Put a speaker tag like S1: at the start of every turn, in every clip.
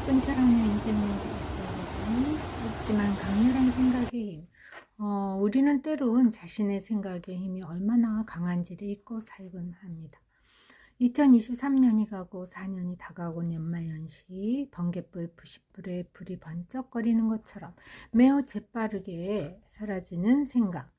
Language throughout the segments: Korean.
S1: 10분 촬영의 인생은 없지만 강렬한 생각의 힘. 어, 우리는 때론 자신의 생각의 힘이 얼마나 강한지를 잊고 살곤 합니다. 2023년이 가고 4년이 다가온 연말연시 번개불 부싯불에 불이 번쩍거리는 것처럼 매우 재빠르게 사라지는 생각.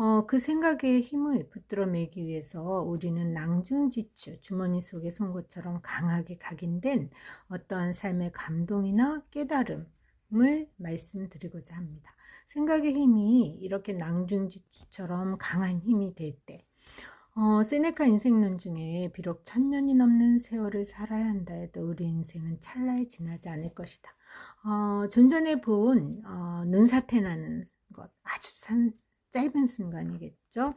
S1: 어, 그 생각의 힘을 붙들어 매기 위해서 우리는 낭중지추, 주머니 속의 송곳처럼 강하게 각인된 어떠한 삶의 감동이나 깨달음을 말씀드리고자 합니다. 생각의 힘이 이렇게 낭중지추처럼 강한 힘이 될 때, 어, 세네카 인생론 중에 비록 천년이 넘는 세월을 살아야 한다 해도 우리 인생은 찰나에 지나지 않을 것이다. 어, 좀 전에 본 어, 눈사태 나는 것 아주 산, 짧은 순간이겠죠.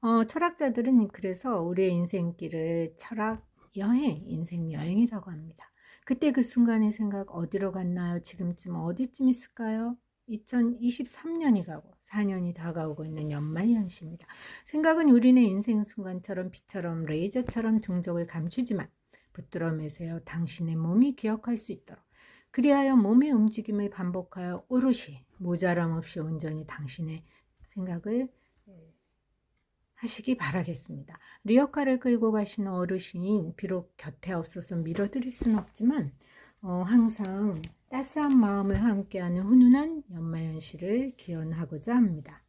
S1: 어, 철학자들은 그래서 우리의 인생길을 철학 여행, 인생 여행이라고 합니다. 그때 그 순간의 생각 어디로 갔나요? 지금쯤 어디쯤 있을까요? 2023년이 가고 4년이 다가오고 있는 연말연시입니다. 생각은 우리네 인생 순간처럼 빛처럼 레이저처럼 종적을 감추지만 붙들어 매세요. 당신의 몸이 기억할 수 있도록. 그리하여 몸의 움직임을 반복하여 오롯이 모자람 없이 온전히 당신의 생각을 하시기 바라겠습니다. 리어카를 끌고 가시는 어르신 비록 곁에 없어서 밀어드릴 수는 없지만 어, 항상 따스한 마음을 함께하는 훈훈한 연말연시를 기원하고자 합니다.